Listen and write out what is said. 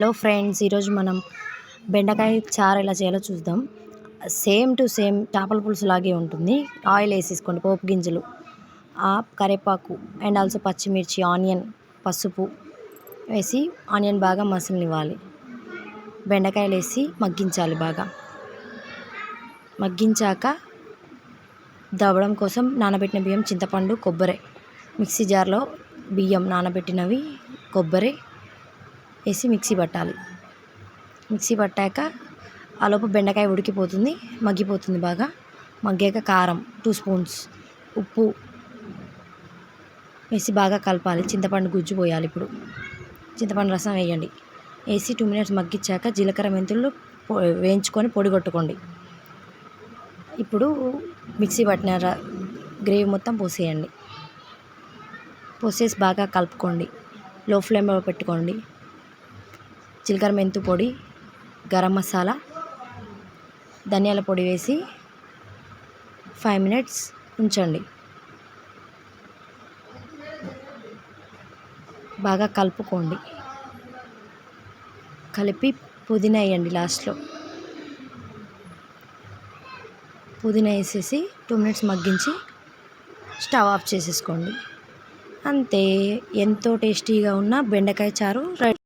Hello friends ఈరోజు మనం బెండకాయ చారు ఎలా చేయాలో చూద్దాం. సేమ్ టు సేమ్ చేపల పులుసు లాగే ఉంటుంది. ఆయిల్ వేసేసుకోండి పోపు గింజలు ఆ కరివేపాకు అండ్ ఆల్సో పచ్చిమిర్చి ఆనియన్ పసుపు వేసి ఆనియన్ బాగా మసలనివ్వాలి. బెండకాయలు వేసి మగ్గించాలి బాగా. మగ్గించాక దవ్వడం కోసం నానబెట్టిన బియ్యం చింతపండు కొబ్బరి మిక్సీ జార్లో బియ్యం నానబెట్టినవి కొబ్బరి వేసి మిక్సీ పట్టాలి. మిక్సీ పట్టాక ఆలోపు బెండకాయ ఉడికిపోతుంది మగ్గిపోతుంది బాగా. మగ్గాక కారం టూ స్పూన్స్ ఉప్పు వేసి బాగా కలపాలి. చింతపండు గుజ్జు పోయాలి ఇప్పుడు. చింతపండు రసం వేయండి. వేసి టూ మినిట్స్ మగ్గించాక జీలకర్ర మెంతులు పొ- వేయించుకొని పొడి కొట్టుకోండి. ఇప్పుడు మిక్సీ పట్టిన గ్రేవీ మొత్తం పోసేయండి. పోసేసి బాగా కలుపుకోండి. లో ఫ్లేమ్లో పెట్టుకోండి. జీలకర్ర మెంతు పొడి గరం మసాలా ధనియాల పొడి వేసి ఫైవ్ మినిట్స్ ఉంచండి. బాగా కలుపుకోండి. కలిపి పుదీనా వేయండి లాస్ట్లో. పుదీనా వేసేసి టూ మినిట్స్ మగ్గించి స్టవ్ ఆఫ్ చేసేసుకోండి. అంతే ఎంతో టేస్టీగా ఉన్న బెండకాయ చారు రెడీ.